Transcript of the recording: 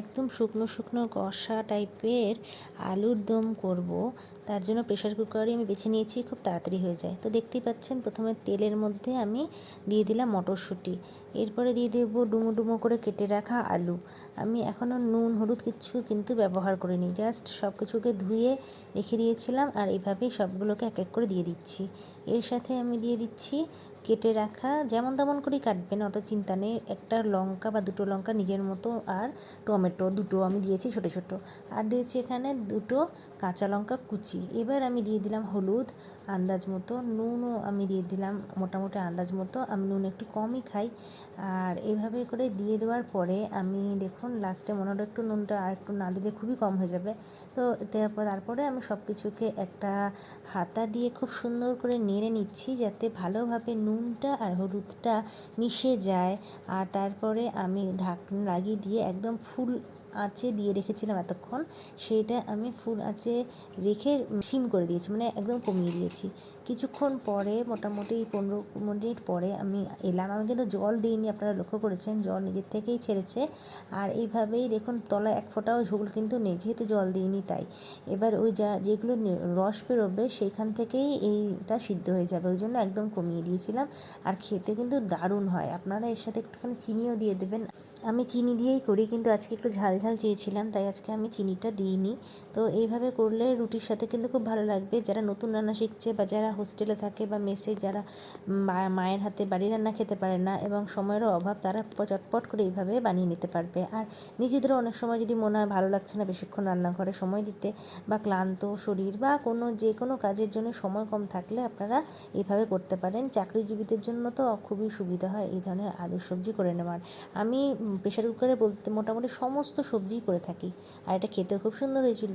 একদম শুকনো শুকনো কষা টাইপের আলুর দম করব। তার জন্য প্রেশার কুকারই আমি বেছে নিয়েছি, খুব তাড়াতাড়ি হয়ে যায়। তো দেখতেই পাচ্ছেন, প্রথমে তেলের মধ্যে আমি দিয়ে দিলাম মটরশুঁটি। এরপরে দিয়ে দেবো ডুমো ডুমো করে কেটে রাখা আলু। আমি এখনও নুন, হলুদ কিছু কিন্তু ব্যবহার করিনি জাস্ট সব কিছুকে ধুয়ে রেখে দিয়েছিলাম আর এইভাবেই সবগুলোকে এক এক করে দিয়ে দিচ্ছি। এর সাথে আমি দিয়ে দিচ্ছি কেটে রাখা, যেমন তেমন করেই কাটবেন, অত চিন্তা নেই। একটা লঙ্কা বা দুটো লঙ্কা নিজের মতো আর টমেটো দুটো আমি দিয়েছি ছোটো ছোটো। আর দিয়েছি এখানে দুটো কাঁচা লঙ্কা কুচি। এবার আমি দিয়ে দিলাম হলুদ আন্দাজ মতো, নুনও আমি দিয়ে দিলাম মোটামুটি আন্দাজ মতো। আমি নুন একটু কমই খাই। আর এইভাবে করে দিয়ে দেওয়ার পরে আমি দেখুন লাস্টে মনে হলো একটু নুনটা আর একটু না দিলে খুবই কম হয়ে যাবে। তো তারপর, তারপরে আমি সব কিছুকে একটা হাতা দিয়ে খুব সুন্দর করে নেড়ে নিচ্ছি যাতে ভালোভাবে নুনটা আর হলুদটা মিশে যায় আর তারপরে আমি ঢাকনা লাগিয়ে দিয়ে একদম ফুল আঁচে দিয়ে রেখেছিলাম এতক্ষণ সেইটা আমি ফুল আঁচে রেখে সিম করে দিয়েছি মানে একদম কমিয়ে দিয়েছি। কিছুক্ষণ পরে, মোটামুটি পনেরো মিনিট পরে আমি এলাম। আমি কিন্তু জল দিইনি, আপনারা লক্ষ্য করেছেন, জল নিজের থেকেই ছেড়েছে। আর এইভাবেই দেখুন, তলায় এক ফোঁটাও ঝোল কিন্তু নেই, যেহেতু জল দিইনি তাই। এবার ওই যা, যেগুলো রস বেরোবে, সেইখান থেকেই এইটা সিদ্ধ হয়ে যাবে। ওই জন্য একদম কমিয়ে দিয়েছিলাম। আর খেতে কিন্তু দারুণ হয়। আপনারা এর সাথে একটুখানি চিনিও দিয়ে দেবেন। আমি চিনি দিয়েই করি, কিন্তু আজকে একটু ঝাল ঝাল চেয়েছিলাম, তাই আজকে আমি চিনিটা দিইনি। তো এইভাবে করলে রুটির সাথে কিন্তু খুব ভালো লাগবে। যারা নতুন রান্না শিখছে বা যারা হোস্টেলে থাকে বা মেসে যারা মায়ের হাতে বাড়ির রান্না খেতে পারে না এবং সময়েরও অভাব, তারা চটপট করে এইভাবে বানিয়ে নিতে পারবে। আর নিজেদেরও অনেক সময় যদি মনে হয় ভালো লাগছে না বেশিক্ষণ রান্নাঘরে সময় দিতে বা ক্লান্ত শরীর বা কোনো যে কোনো কাজের জন্য সময় কম থাকলে আপনারা এইভাবে করতে পারেন। চাকরিজীবীদের জন্য তো খুবই সুবিধা হয় এই ধরনের আলু সবজি করে নেওয়ার। আমি প্রেশার কুকারে বলতে মোটামুটি সমস্ত সবজিই করে থাকি। আর এটা খেতেও খুব সুন্দর হয়েছিল।